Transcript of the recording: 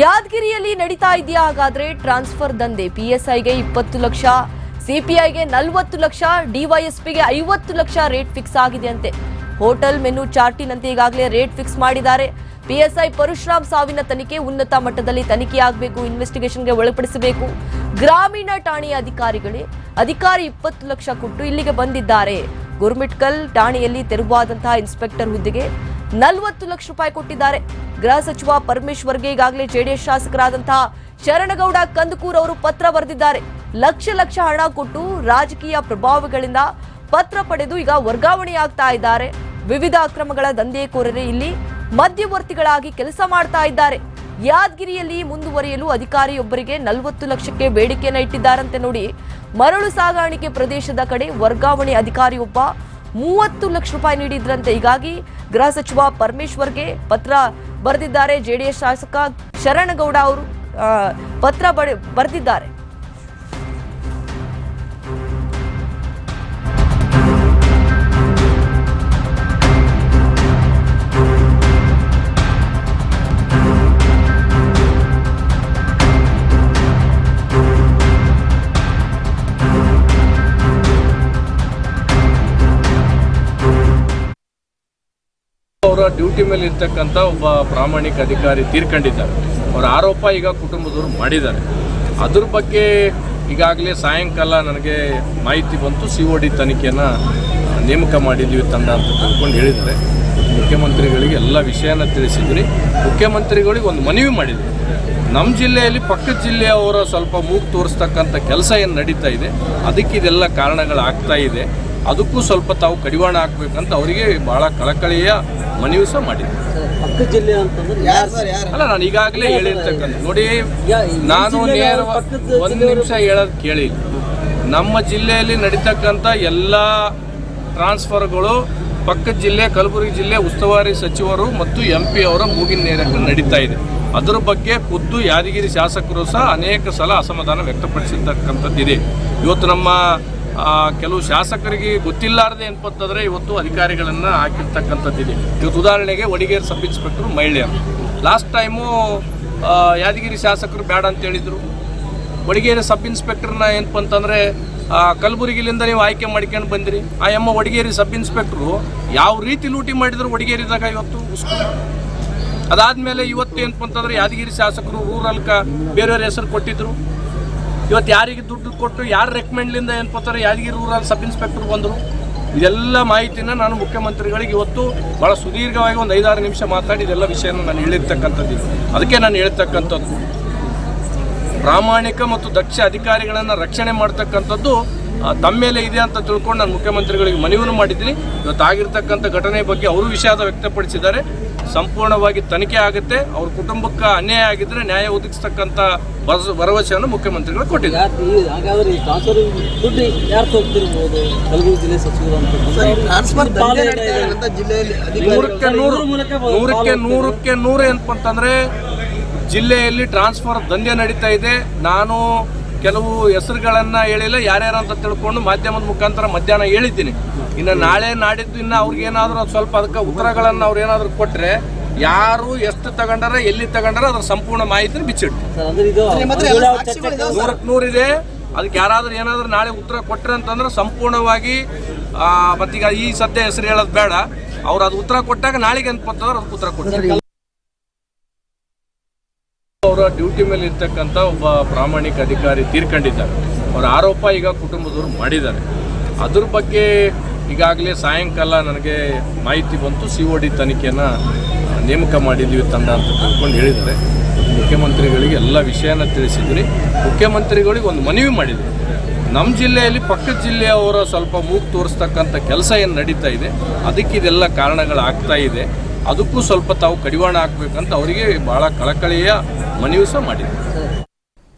ಯಾದಗಿರಿಯಲ್ಲಿ ನಡೀತಾ ಇದೆಯಾ? ಹಾಗಾದ್ರೆ ಟ್ರಾನ್ಸ್ಫರ್ ದಂಧೆ. ಪಿಎಸ್ಐಗೆ ಇಪ್ಪತ್ತು ಲಕ್ಷ, ಸಿಪಿಐಗೆ ನಲವತ್ತು ಲಕ್ಷ, ಡಿವೈಎಸ್ಪಿಗೆ ಐವತ್ತು ಲಕ್ಷ ರೇಟ್ ಫಿಕ್ಸ್ ಆಗಿದೆ ಅಂತೆ. ಹೋಟೆಲ್ ಮೆನು ಚಾರ್ಟಿನಂತೆ ಈಗಾಗಲೇ ರೇಟ್ ಫಿಕ್ಸ್ ಮಾಡಿದ್ದಾರೆ. ಪಿಎಸ್ಐ ಪರಶುರಾಮ್ ಸಾವಿನ ತನಿಖೆ ಉನ್ನತ ಮಟ್ಟದಲ್ಲಿ ತನಿಖೆಯಾಗಬೇಕು ಇನ್ವೆಸ್ಟಿಗೇಷನ್ಗೆ ಒಳಪಡಿಸಬೇಕು. ಗ್ರಾಮೀಣ ಠಾಣೆಯ ಅಧಿಕಾರಿಗಳೇ ಅಧಿಕಾರಿ ಇಪ್ಪತ್ತು ಲಕ್ಷ ಕೊಟ್ಟು ಇಲ್ಲಿಗೆ ಬಂದಿದ್ದಾರೆ. ಗುರ್ಮಿಟ್ಕಲ್ ಠಾಣೆಯಲ್ಲಿ ತೆರವಾದಂತಹ ಇನ್ಸ್ಪೆಕ್ಟರ್ ಹುದ್ದೆಗೆ ನಲವತ್ತು ಲಕ್ಷ ರೂಪಾಯಿ ಕೊಟ್ಟಿದ್ದಾರೆ. ಗೃಹ ಸಚಿವ ಪರಮೇಶ್ವರ್ಗೆ ಈಗಾಗಲೇ ಜೆಡಿಎಸ್ ಶಾಸಕರಾದಂತಹ ಶರಣಗೌಡ ಕಂದಕೂರ್ ಅವರು ಪತ್ರ ಬರೆದಿದ್ದಾರೆ. ಲಕ್ಷ ಲಕ್ಷ ಹಣ ಕೊಟ್ಟು ರಾಜಕೀಯ ಪ್ರಭಾವಗಳಿಂದ ಪತ್ರ ಪಡೆದು ಈಗ ವರ್ಗಾವಣೆಯಾಗ್ತಾ ಇದ್ದಾರೆ. ವಿವಿಧ ಅಕ್ರಮಗಳ ದಂಧೆಕೋರರೇ ಇಲ್ಲಿ ಮಧ್ಯವರ್ತಿಗಳಾಗಿ ಕೆಲಸ ಮಾಡ್ತಾ ಇದ್ದಾರೆ. ಯಾದಗಿರಿಯಲ್ಲಿ ಮುಂದುವರಿಯಲು ಅಧಿಕಾರಿಯೊಬ್ಬರಿಗೆ ನಲವತ್ತು ಲಕ್ಷಕ್ಕೆ ಬೇಡಿಕೆಯನ್ನು ಇಟ್ಟಿದ್ದಾರಂತೆ ನೋಡಿ. ಮರಳು ಸಾಗಾಣಿಕೆ ಪ್ರದೇಶದ ಕಡೆ ವರ್ಗಾವಣೆ ಅಧಿಕಾರಿಯೊಬ್ಬ ಮೂವತ್ತು ಲಕ್ಷ ರೂಪಾಯಿ ನೀಡಿದ್ರಂತೆ. ಹೀಗಾಗಿ ಗೃಹ ಸಚಿವ ಪರಮೇಶ್ವರ್ಗೆ ಪತ್ರ ಬರೆದಿದ್ದಾರೆ. ಜೆಡಿಎಸ್ ಶಾಸಕ ಶರಣಗೌಡ ಅವರು ಪತ್ರ ಬರೆ, ಬರೆದಿದ್ದಾರೆ. ಡ್ಯೂಟಿ ಮೇಲೆ ಇರ್ತಕ್ಕಂಥ ಒಬ್ಬ ಪ್ರಾಮಾಣಿಕ ಅಧಿಕಾರಿ ತೀರ್ಕೊಂಡಿದ್ದಾರೆ. ಅವರ ಆರೋಪ ಈಗ ಕುಟುಂಬದವರು ಮಾಡಿದ್ದಾರೆ. ಅದ್ರ ಬಗ್ಗೆ ಈಗಾಗಲೇ ಸಾಯಂಕಾಲ ನನಗೆ ಮಾಹಿತಿ ಬಂತು ಸಿ ಒ ಡಿ ತನಿಖೆಯನ್ನು ನೇಮಕ ಮಾಡಿದ್ದೀವಿ ತಂಡ ಅಂತ ತಿಳ್ಕೊಂಡು ಹೇಳಿದ್ದಾರೆ. ಮುಖ್ಯಮಂತ್ರಿಗಳಿಗೆ ಎಲ್ಲ ವಿಷಯನ ತಿಳಿಸಿದ್ರಿ ಮುಖ್ಯಮಂತ್ರಿಗಳಿಗೆ ಒಂದು ಮನವಿ ಮಾಡಿದ್ವಿ. ನಮ್ಮ ಜಿಲ್ಲೆಯಲ್ಲಿ ಪಕ್ಕದ ಜಿಲ್ಲೆಯವರ ಸ್ವಲ್ಪ ಮೂಗು ತೋರಿಸ್ತಕ್ಕಂಥ ಕೆಲಸ ಏನು ನಡೀತಾ ಇದೆ, ಅದಕ್ಕೆ ಇದೆಲ್ಲ ಕಾರಣಗಳಾಗ್ತಾ ಇದೆ. ಅದಕ್ಕೂ ಸ್ವಲ್ಪ ತಾವು ಕಡಿವಾಣ ಹಾಕ್ಬೇಕಂತ ಅವರಿಗೆ ಬಹಳ ಕಳಕಳಿಯ ಮನವಿ ಸಹ ಮಾಡಿದ್ದೆ ಪಕ್ಕದ ಜಿಲ್ಲೆ ಅಂತಂದ್ರೆ ಯಾರು ಸರ್ ಯಾರು? ಅಲ್ಲ ನಾನು ಈಗಾಗಲೇ ಹೇಳಿರ್ತಕ್ಕಂಥ ನೋಡಿ ನಾನು ನೇರ ಒಂದು ನಿಮಿಷ ಹೇಳೋದು ಕೇಳಿ ನಮ್ಮ ಜಿಲ್ಲೆಯಲ್ಲಿ ನಡೀತಕ್ಕಂಥ ಎಲ್ಲ ಟ್ರಾನ್ಸ್ಫರ್ಗಳು ಪಕ್ಕದ ಜಿಲ್ಲೆ ಕಲಬುರಗಿ ಜಿಲ್ಲೆ ಉಸ್ತುವಾರಿ ಸಚಿವರು ಮತ್ತು ಎಂ ಪಿ ಅವರ ಮೂಗಿನ ನೇರಕ್ಕೆ ನಡೀತಾ ಇದೆ. ಅದರ ಬಗ್ಗೆ ಖುದ್ದು ಯಾದಗಿರಿ ಶಾಸಕರು ಸಹ ಅನೇಕ ಸಲ ಅಸಮಾಧಾನ ವ್ಯಕ್ತಪಡಿಸಿರ್ತಕ್ಕಂಥದ್ದಿದೆ. ಇವತ್ತು ನಮ್ಮ ಕೆಲವು ಶಾಸಕರಿಗೆ ಗೊತ್ತಿಲ್ಲಾರದೆ ಏನಪ್ಪಂತಂದ್ರೆ ಇವತ್ತು ಅಧಿಕಾರಿಗಳನ್ನು ಹಾಕಿರ್ತಕ್ಕಂಥದ್ದಿದೆ. ಇವತ್ತು ಉದಾಹರಣೆಗೆ ಒಡಿಗೇರ್ ಸಬ್ ಇನ್ಸ್ಪೆಕ್ಟರ್ ಮಹಿಳೆಯರು ಲಾಸ್ಟ್ ಟೈಮು ಯಾದಗಿರಿ ಶಾಸಕರು ಬೇಡ ಅಂತ ಹೇಳಿದರು. ಒಡಿಗೇರಿ ಸಬ್ ಇನ್ಸ್ಪೆಕ್ಟರ್ನ ಏನಪ್ಪ ಅಂತಂದರೆ ಕಲಬುರಗಿಲಿಂದ ನೀವು ಆಯ್ಕೆ ಮಾಡ್ಕೊಂಡು ಬಂದಿರಿ. ಆ, ಎಮ್ಮ ಒಡಿಗೇರಿ ಸಬ್ ಇನ್ಸ್ಪೆಕ್ಟ್ರು ಯಾವ ರೀತಿ ಲೂಟಿ ಮಾಡಿದ್ರು ಒಡಿಗೇರಿದಾಗ ಇವತ್ತು? ಅದಾದಮೇಲೆ ಇವತ್ತು ಏನಪ್ಪ ಯಾದಗಿರಿ ಶಾಸಕರು ರೂರಲ್ಕ ಬೇರೆಯವ್ರ ಹೆಸರು ಕೊಟ್ಟಿದ್ರು. ಇವತ್ತು ಯಾರಿಗೆ ದುಡ್ಡು ಕೊಟ್ಟು ಯಾರು ರೆಕಮೆಂಡ್ಲಿಂದ ಏನು ಪತ್ತಾರೆ ಯಾದಗಿರಿ ರೂರಲ್ ಸಬ್ ಇನ್ಸ್ಪೆಕ್ಟರ್ ಬಂದರು, ಇದೆಲ್ಲ ಮಾಹಿತಿನ ನಾನು ಮುಖ್ಯಮಂತ್ರಿಗಳಿಗೆ ಇವತ್ತು ಭಾಳ ಸುದೀರ್ಘವಾಗಿ ಒಂದು ಐದಾರು ನಿಮಿಷ ಮಾತಾಡಿ ಇದೆಲ್ಲ ವಿಷಯನ ನಾನು ಹೇಳಿರ್ತಕ್ಕಂಥದ್ದು. ಅದಕ್ಕೆ ನಾನು ಹೇಳ್ತಕ್ಕಂಥದ್ದು. ಪ್ರಾಮಾಣಿಕ ಮತ್ತು ದಕ್ಷ ಅಧಿಕಾರಿಗಳನ್ನು ರಕ್ಷಣೆ ಮಾಡ್ತಕ್ಕಂಥದ್ದು ತಮ್ಮೇಲೆ ತಮ್ಮ ಮೇಲೆ ಇದೆ ಅಂತ ತಿಳ್ಕೊಂಡು ನಾನು ಮುಖ್ಯಮಂತ್ರಿಗಳಿಗೆ ಮನವಿನೂ ಮಾಡಿದ್ದೀನಿ. ಇವತ್ತು ಆಗಿರ್ತಕ್ಕಂಥ ಘಟನೆ ಬಗ್ಗೆ ಅವರು ವಿಷಾದ ವ್ಯಕ್ತಪಡಿಸಿದ್ದಾರೆ. ಸಂಪೂರ್ಣವಾಗಿ ತನಿಖೆ ಆಗುತ್ತೆ. ಅವ್ರ ಕುಟುಂಬಕ್ಕೆ ಅನ್ಯಾಯ ಆಗಿದ್ರೆ ನ್ಯಾಯ ಒದಗಿಸ್ತಕ್ಕಂಥ ಭರವಸೆ- ಭರವಸೆಯನ್ನು ಮುಖ್ಯಮಂತ್ರಿಗಳು ಕೊಟ್ಟಿದ್ದಾರೆ. ನೂರಕ್ಕೆ ನೂರಕ್ಕೆ ನೂರು ಏನಪ್ಪ ಅಂತಂದ್ರೆ ಜಿಲ್ಲೆಯಲ್ಲಿ ಟ್ರಾನ್ಸ್ಫರ್ ದಂಧೆ ನಡೀತಾ ಇದೆ. ನಾನು ಕೆಲವು ಹೆಸರುಗಳನ್ನ ಹೇಳಿಲ್ಲ ಯಾರ್ಯಾರು ಅಂತ ತಿಳ್ಕೊಂಡು ಮಾಧ್ಯಮದ ಮುಖಾಂತರ ಮಧ್ಯಾಹ್ನ ಹೇಳಿದ್ದೀನಿ. ಇನ್ನು ನಾಳೆ ನಾಡಿದ್ದು ಇನ್ನು ಅವ್ರಿಗೆ ಏನಾದರೂ ಸ್ವಲ್ಪ ಅದಕ್ಕೆ ಉತ್ತರಗಳನ್ನು ಅವ್ರು ಏನಾದರೂ ಕೊಟ್ಟರೆ ಯಾರು ಎಷ್ಟು ತಗೊಂಡಾರ ಎಲ್ಲಿ ತಗೊಂಡಾರ ಅದ್ರ ಸಂಪೂರ್ಣ ಮಾಹಿತಿ ಬಿಚ್ಚಿಟ್ಟು? ನೂರಕ್ಕೆ ನೂರಿದೆ ಅದಕ್ಕೆ ಯಾರಾದ್ರೂ ಏನಾದರೂ ನಾಳೆ ಉತ್ತರ ಕೊಟ್ಟರೆ ಅಂತಂದ್ರೆ ಸಂಪೂರ್ಣವಾಗಿ ಮತ್ತೀಗ ಈ ಸದ್ಯ ಹೆಸರು ಹೇಳೋದು ಬೇಡ. ಅವ್ರು ಅದು ಉತ್ತರ ಕೊಟ್ಟಾಗ ನಾಳೆಗೆ ಅನ್ಪತ್ತಂದ್ರೆ ಅದಕ್ಕೆ ಉತ್ತರ ಕೊಡ್ತಾರೆ. ಅವರ ಡ್ಯೂಟಿ ಮೇಲೆ ಇರ್ತಕ್ಕಂಥ ಒಬ್ಬ ಪ್ರಾಮಾಣಿಕ ಅಧಿಕಾರಿ ತೀರ್ಕೊಂಡಿದ್ದಾರೆ. ಅವರ ಆರೋಪ ಈಗ ಕುಟುಂಬದವರು ಮಾಡಿದ್ದಾರೆ. ಅದ್ರ ಬಗ್ಗೆ ಈಗಾಗಲೇ ಸಾಯಂಕಾಲ ನನಗೆ ಮಾಹಿತಿ ಬಂತು ಸಿ ಒ ಡಿ ತನಿಖೆಯನ್ನು ನೇಮಕ ಮಾಡಿದ್ದೀವಿ ತಂಡ ಅಂತ ತಿಳ್ಕೊಂಡು ಹೇಳಿದ್ದಾರೆ. ಮುಖ್ಯಮಂತ್ರಿಗಳಿಗೆ ಎಲ್ಲ ವಿಷಯನ ತಿಳಿಸಿದ್ರಿ. ಮುಖ್ಯಮಂತ್ರಿಗಳಿಗೆ ಒಂದು ಮನವಿ ಮಾಡಿದ್ರು ನಮ್ಮ ಜಿಲ್ಲೆಯಲ್ಲಿ ಪಕ್ಕದ ಜಿಲ್ಲೆಯವರ ಸ್ವಲ್ಪ ಮೂಗು ತೋರಿಸ್ತಕ್ಕಂಥ ಕೆಲಸ ಏನು ನಡೀತಾ ಇದೆ, ಅದಕ್ಕೆ ಇದೆಲ್ಲ ಕಾರಣಗಳಾಗ್ತಾ ಇದೆ. ಅದಕ್ಕೂ ಸ್ವಲ್ಪ ತಾವು ಕಡಿವಾಣ ಹಾಕ್ಬೇಕಂತ ಅವರಿಗೆ ಭಾಳ ಕಳಕಳಿಯ ಮನವಿ ಸಹ ಮಾಡಿದ್ವಿ